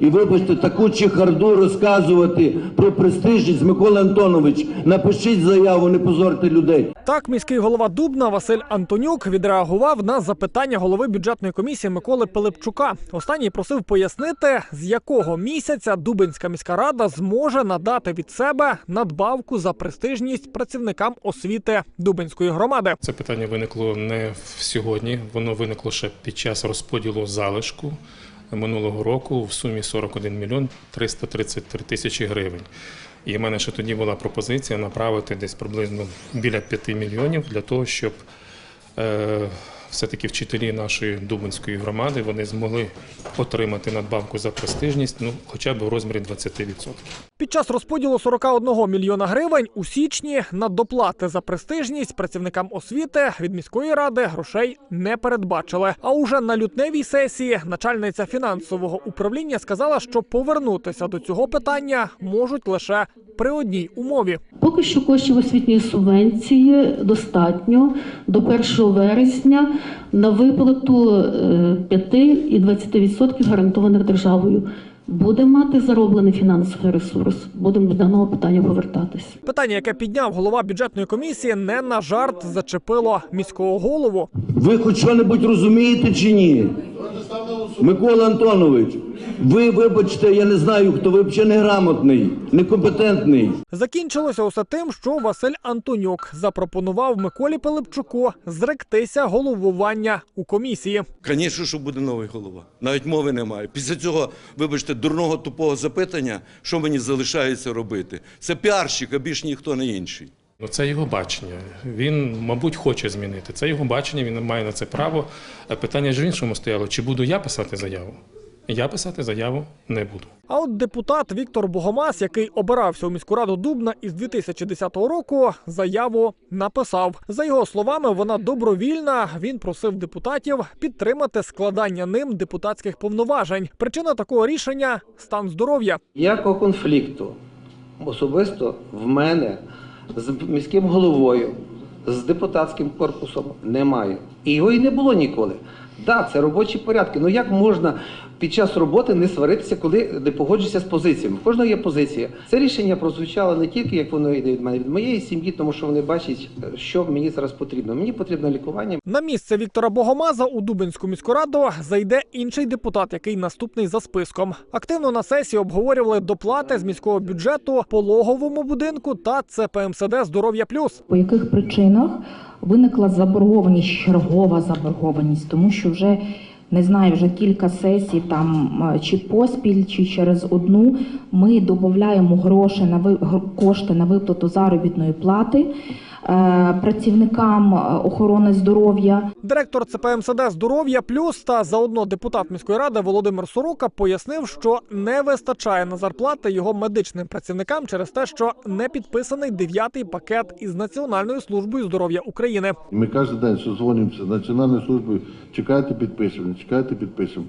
І вибачте, таку чехарду розказувати про престижність Микола Антонович. Напишіть заяву, не позорте людей. Так, міський голова Дубна Василь Антонюк відреагував на запитання голови бюджетної комісії Миколи Пилипчука. Останній просив пояснити, з якого місяця Дубинська міська рада зможе надати від себе надбавку за престижність працівникам освіти Дубинської громади. Це питання виникло не в сьогодні, воно виникло ще під час розподілу залишку минулого року в сумі 41 мільйон 333 тисячі гривень. І в мене ще тоді була пропозиція направити десь приблизно біля 5 мільйонів для того, щоб е, все-таки вчителі нашої Дубинської громади вони змогли отримати надбавку за престижність, ну хоча б у розмірі 20%. Під час розподілу 41 мільйона гривень у січні на доплати за престижність працівникам освіти від міської ради грошей не передбачили. А уже на лютневій сесії начальниця фінансового управління сказала, що повернутися до цього питання можуть лише при одній умові. Поки що коштів освітньої субвенції достатньо до 1 вересня на виплату е, 5 і 20% гарантованих державою. Будемо мати зароблений фінансовий ресурс. Будемо до даного питання повертатись. Питання, яке підняв голова бюджетної комісії, не на жарт зачепило міського голову. Ви хоч що-небудь розумієте чи ні? Микола Антонович, ви вибачте, я не знаю, хто ви взагалі неграмотний, некомпетентний. Закінчилося усе тим, що Василь Антонюк запропонував Миколі Пилипчуку зректися головування у комісії. Звісно, що буде новий голова. Навіть мови немає. Після цього, вибачте, дурного тупого запитання, що мені залишається робити? Це піарщик, а більш ніхто не інший. Ну, це його бачення. Він, мабуть, хоче змінити. Це його бачення, він має на це право. Питання ж в іншому стояло: чи буду я писати заяву? Я писати заяву не буду. А от депутат Віктор Богомаз, який обирався у міську раду Дубна із 2010 року, заяву написав. За його словами, вона добровільна. Він просив депутатів підтримати складання ним депутатських повноважень. Причина такого рішення стан здоров'я. Ніякого конфлікту особисто в мене з міським головою, з депутатським корпусом немає. І його і не було ніколи. Так, це робочі порядки. Ну як можна під час роботи не сваритися, коли не погоджуєшся з позиціями? В кожного є позиція. Це рішення прозвучало не тільки як воно йде від мене, від моєї сім'ї, тому що вони бачать, що мені зараз потрібно. Мені потрібно лікування, На місце Віктора Богомаза у Дубинську міську раду зайде інший депутат, який наступний за списком. Активно на сесії обговорювали доплати з міського бюджету пологовому будинку та ЦПМСД Здоров'я Плюс. По яких причинах виникла заборгованість, чергова заборгованість, тому що вже не знаю, вже кілька сесій там е, чи поспіль, чи через одну ми додаємо гроші на кошти на виплату заробітної плати працівникам е, охорони здоров'я. Директор ЦПМСД Здоров'я Плюс та заодно депутат міської ради Володимир Сорока пояснив, що не вистачає на зарплати його медичним працівникам через те, що не підписаний дев'ятий пакет із Національною службою здоров'я України. Ми кожен день созвонимося з Національною службою, чекайте, підпишемо, чекайте, підпишемо.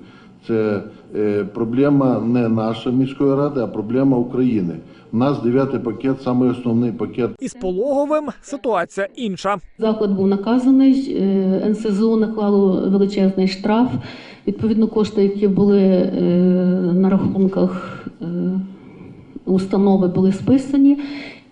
Це е, проблема не наша міської ради, а проблема України. У нас дев'ятий пакет, самий основний пакет Із пологовим ситуація інша. Заклад був наказаний, е, НСЗУ наклало величезний штраф. Відповідно, кошти, які були е, на рахунках установи, були списані,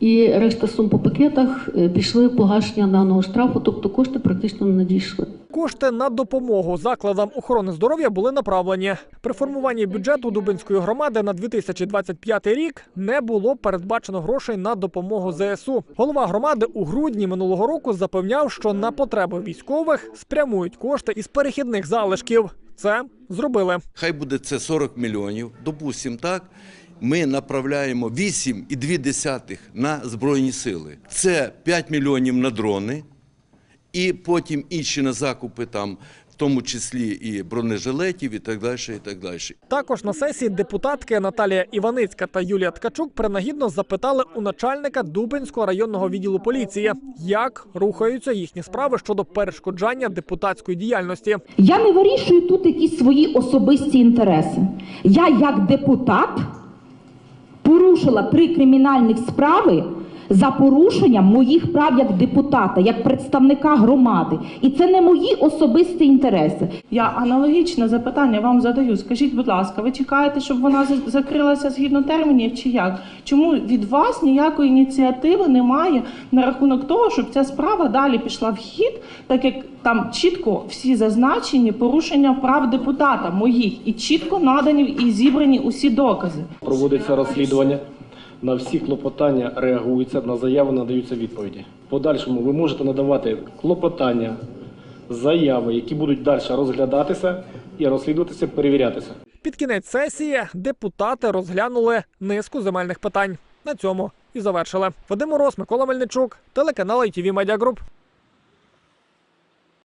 і решта сум по пакетах е, пішли погашення даного штрафу, тобто кошти практично не надійшли. Кошти на допомогу закладам охорони здоров'я були направлені. При формуванні бюджету Дубинської громади на 2025 рік не було передбачено грошей на допомогу ЗСУ. Голова громади у грудні минулого року запевняв, що на потреби військових спрямують кошти із перехідних залишків. Це зробили. Хай буде це 40 мільйонів, допустимо так. Ми направляємо 8,2 на Збройні сили. Це 5 мільйонів на дрони, і потім інші на закупи, там, в тому числі і бронежилетів, і так далі. І так далі. Також на сесії депутатки Наталія Іваницька та Юлія Ткачук принагідно запитали у начальника Дубинського районного відділу поліції, як рухаються їхні справи щодо перешкоджання депутатської діяльності. Я не вирішую тут якісь свої особисті інтереси. Я, як депутат, порушила три кримінальних справи за порушення моїх прав як депутата, як представника громади. І це не мої особисті інтереси. Я аналогічне запитання вам задаю. Скажіть, будь ласка, ви чекаєте, щоб вона закрилася згідно термінів чи як? Чому від вас ніякої ініціативи немає на рахунок того, щоб ця справа далі пішла в хід, так як там чітко всі зазначені порушення прав депутата моїх і чітко надані і зібрані усі докази. Проводиться розслідування. На всі клопотання реагується, на заяви надаються відповіді. В подальшому ви можете надавати клопотання, заяви, які будуть далі розглядатися і розслідуватися, перевірятися. Під кінець сесії депутати розглянули низку земельних питань. На цьому і завершили. Вадим Мороз, Микола Мельничук, телеканал ITV Media Group.